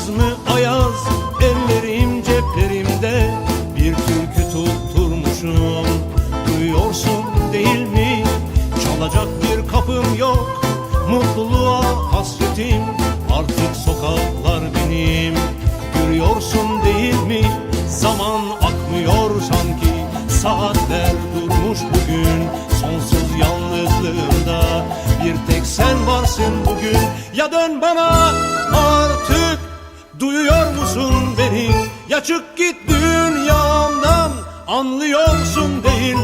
Ayaz mı ayaz? Ellerim ceplerimde. Bir türkü tutturmuşum. Duyuyorsun değil mi? Çalacak bir kapım yok. Mutluluğa hasretim. Artık sokaklar benim. Görüyorsun değil mi? Zaman akmıyor sanki. Saatler durmuş bugün. Sonsuz yalnızlığımda Bir tek sen varsın bugün. Ya dön bana artık Duyuyor musun beni? Ya çık git dünyamdan Anlıyorsun değil?